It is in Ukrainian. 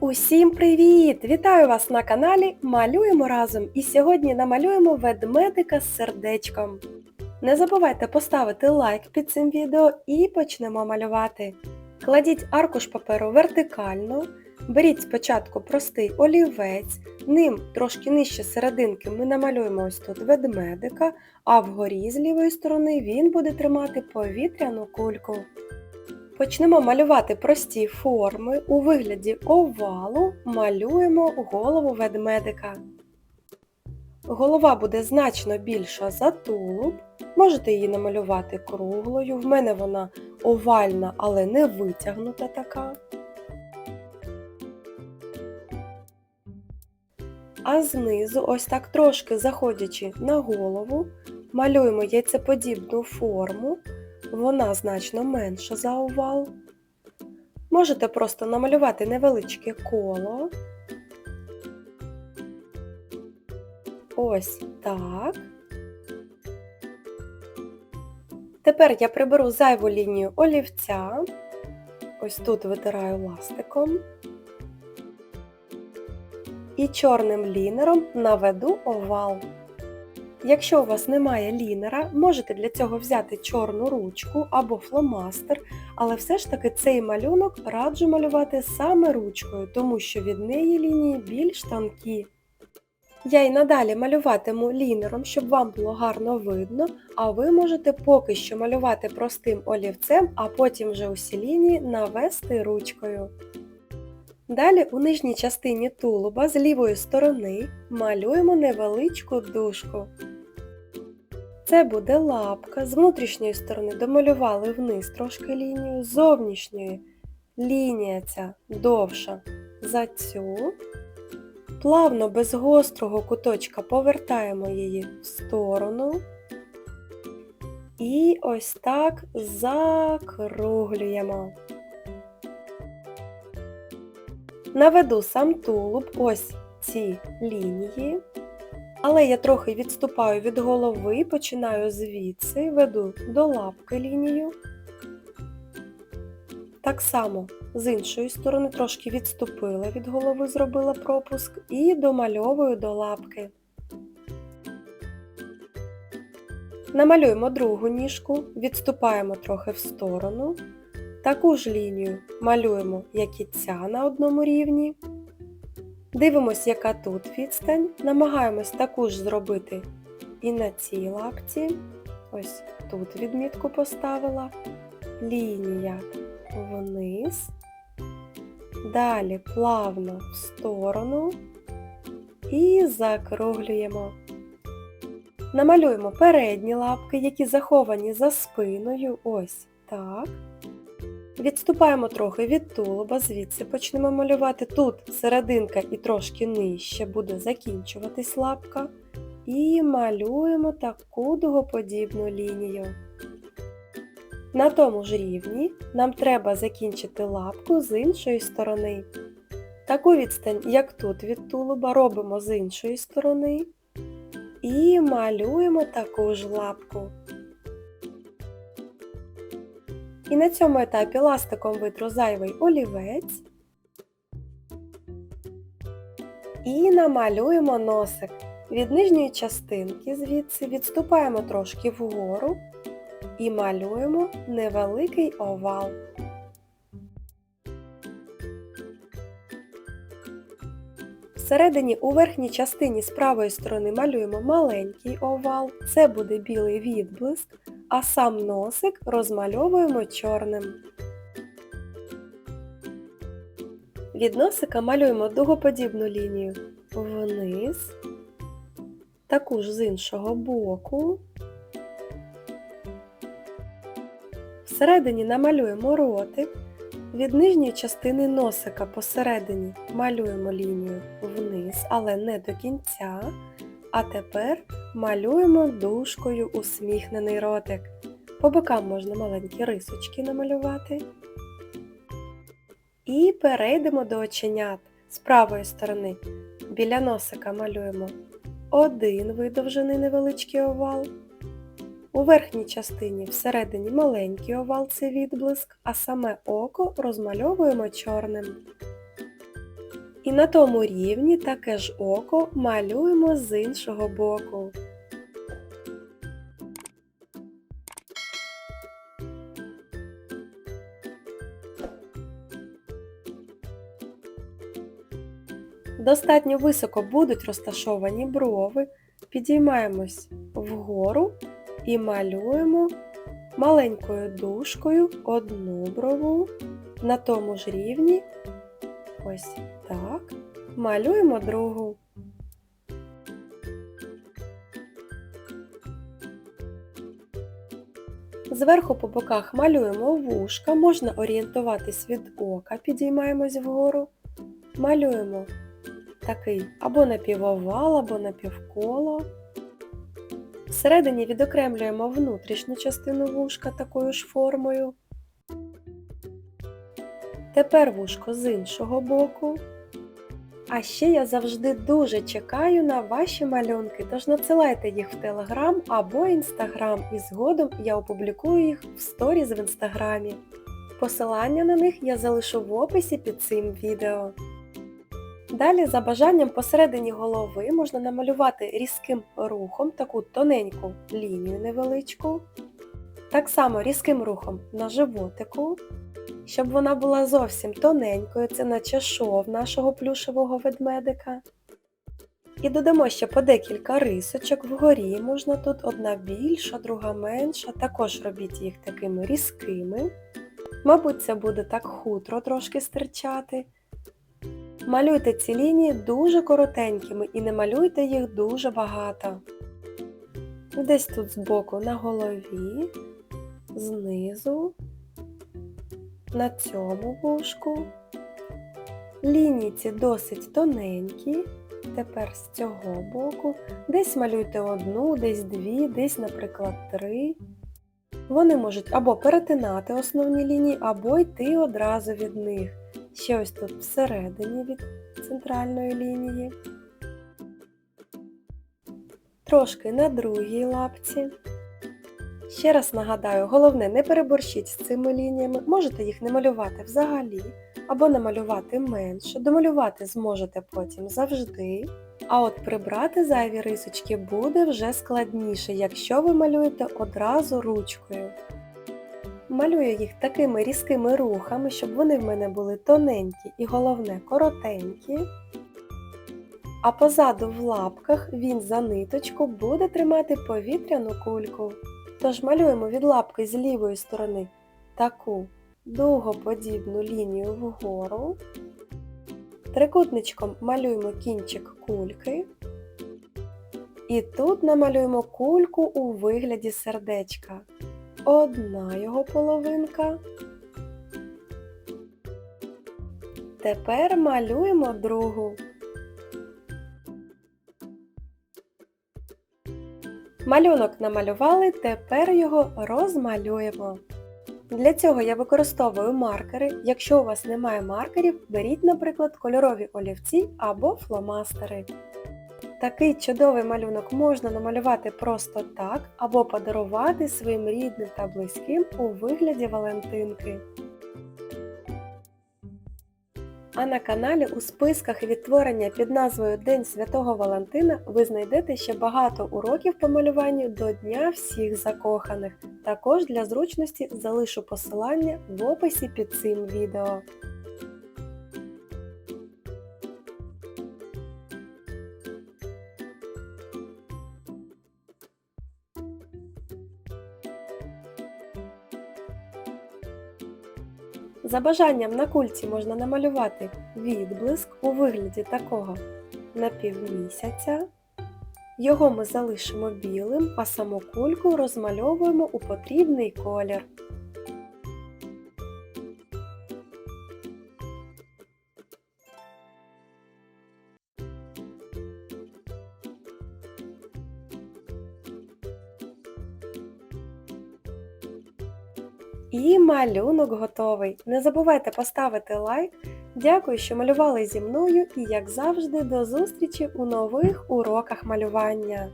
Усім привіт! Вітаю вас на каналі Малюємо разом! І сьогодні намалюємо ведмедика з сердечком. Не забувайте поставити лайк під цим відео і почнемо малювати. Кладіть аркуш паперу вертикально, беріть спочатку простий олівець, ним трошки нижче серединки ми намалюємо ось тут ведмедика, а вгорі з лівої сторони він буде тримати повітряну кульку. Почнемо малювати прості форми. У вигляді овалу малюємо голову ведмедика. Голова буде значно більша за тулуб. Можете її намалювати круглою. В мене вона овальна, але не витягнута така. А знизу, ось так трошки заходячи на голову, малюємо яйцеподібну форму. Вона значно менша за овал. Можете просто намалювати невеличке коло. Ось так. Тепер я приберу зайву лінію олівця. Ось тут витираю ластиком. І чорним лінером наведу овал. Якщо у вас немає лінера, можете для цього взяти чорну ручку або фломастер, але все ж таки цей малюнок раджу малювати саме ручкою, тому що від неї лінії більш тонкі. Я й надалі малюватиму лінером, щоб вам було гарно видно, а ви можете поки що малювати простим олівцем, а потім вже усі лінії навести ручкою. Далі у нижній частині тулуба з лівої сторони малюємо невеличку дужку. Це буде лапка, з внутрішньої сторони домалювали вниз трошки лінію, з зовнішньої лінія ця довша за цю. Плавно без гострого куточка повертаємо її в сторону. І ось так закруглюємо. Наведу сам тулуб, ось ці лінії. Але я трохи відступаю від голови, починаю звідси, веду до лапки лінію. Так само з іншої сторони трошки відступила від голови, зробила пропуск і домальовую до лапки. Намалюємо другу ніжку, відступаємо трохи в сторону. Таку ж лінію малюємо, як і ця на одному рівні. Дивимось, яка тут відстань. Намагаємось таку ж зробити і на цій лапці. Ось тут відмітку поставила. Лінія вниз. Далі плавно в сторону і закруглюємо. Намалюємо передні лапки, які заховані за спиною. Ось так. Відступаємо трохи від тулуба, звідси почнемо малювати. Тут серединка і трошки нижче буде закінчуватись лапка. І малюємо таку дугоподібну лінію. На тому ж рівні нам треба закінчити лапку з іншої сторони. Таку відстань, як тут від тулуба, робимо з іншої сторони. І малюємо таку ж лапку. І на цьому етапі ластиком витру зайвий олівець і намалюємо носик. Від нижньої частинки звідси відступаємо трошки вгору і малюємо невеликий овал. Всередині у верхній частині з правої сторони малюємо маленький овал, це буде білий відблиск, а сам носик розмальовуємо чорним. Від носика малюємо дугоподібну лінію вниз, таку ж з іншого боку. Всередині намалюємо ротик, від нижньої частини носика посередині малюємо лінію вниз, але не до кінця. А тепер малюємо дужкою усміхнений ротик. По бокам можна маленькі рисочки намалювати. І перейдемо до оченят. З правої сторони біля носика малюємо один видовжений невеличкий овал. У верхній частині всередині маленький овал це відблиск, а саме око розмальовуємо чорним. І на тому рівні таке ж око малюємо з іншого боку. Достатньо високо будуть розташовані брови, підіймаємось вгору і малюємо маленькою дужкою одну брову на тому ж рівні. Ось так. Малюємо другу. Зверху по боках малюємо вушка, можна орієнтуватись від ока, підіймаємось вгору. Малюємо такий або напівовал, або напівколо. Всередині відокремлюємо внутрішню частину вушка такою ж формою. Тепер вушко з іншого боку. А ще я завжди дуже чекаю на ваші малюнки, тож надсилайте їх в Телеграм або Інстаграм і згодом я опублікую їх в сторіз в інстаграмі. Посилання на них я залишу в описі під цим відео. Далі, за бажанням посередині голови можна намалювати різким рухом таку тоненьку лінію невеличку. Так само різким рухом на животику, щоб вона була зовсім тоненькою, це наче шов нашого плюшевого ведмедика. І додамо ще по декілька рисочок вгорі, можна тут одна більша, друга менша, також робіть їх такими різкими. Мабуть, це буде так хутро трошки стирчати. Малюйте ці лінії дуже коротенькими і не малюйте їх дуже багато. Десь тут збоку на голові, знизу, на цьому вушку. Лінії ці досить тоненькі. Тепер з цього боку. Десь малюйте одну, десь дві, десь, наприклад, три. Вони можуть або перетинати основні лінії, або йти одразу від них. Ще ось тут всередині від центральної лінії. Трошки на другій лапці. Ще раз нагадаю, головне не переборщіть з цими лініями, можете їх не малювати взагалі, або намалювати менше, домалювати зможете потім завжди. А от прибрати зайві рисочки буде вже складніше, якщо ви малюєте одразу ручкою. Малюю їх такими різкими рухами, щоб вони в мене були тоненькі і головне коротенькі. А позаду в лапках він за ниточку буде тримати повітряну кульку. Тож малюємо від лапки з лівої сторони таку дугоподібну лінію вгору. Трикутничком малюємо кінчик кульки. І тут намалюємо кульку у вигляді сердечка. Одна його половинка. Тепер малюємо другу. Малюнок намалювали, тепер його розмалюємо. Для цього я використовую маркери. Якщо у вас немає маркерів, беріть, наприклад, кольорові олівці або фломастери. Такий чудовий малюнок можна намалювати просто так, або подарувати своїм рідним та близьким у вигляді Валентинки. А на каналі у списках відтворення під назвою День Святого Валентина ви знайдете ще багато уроків по малюванню до Дня всіх закоханих. Також для зручності залишу посилання в описі під цим відео. За бажанням на кульці можна намалювати відблиск у вигляді такого напівмісяця. Його ми залишимо білим, а саму кульку розмальовуємо у потрібний колір. І малюнок готовий. Не забувайте поставити лайк. Дякую, що малювали зі мною і, як завжди, до зустрічі у нових уроках малювання.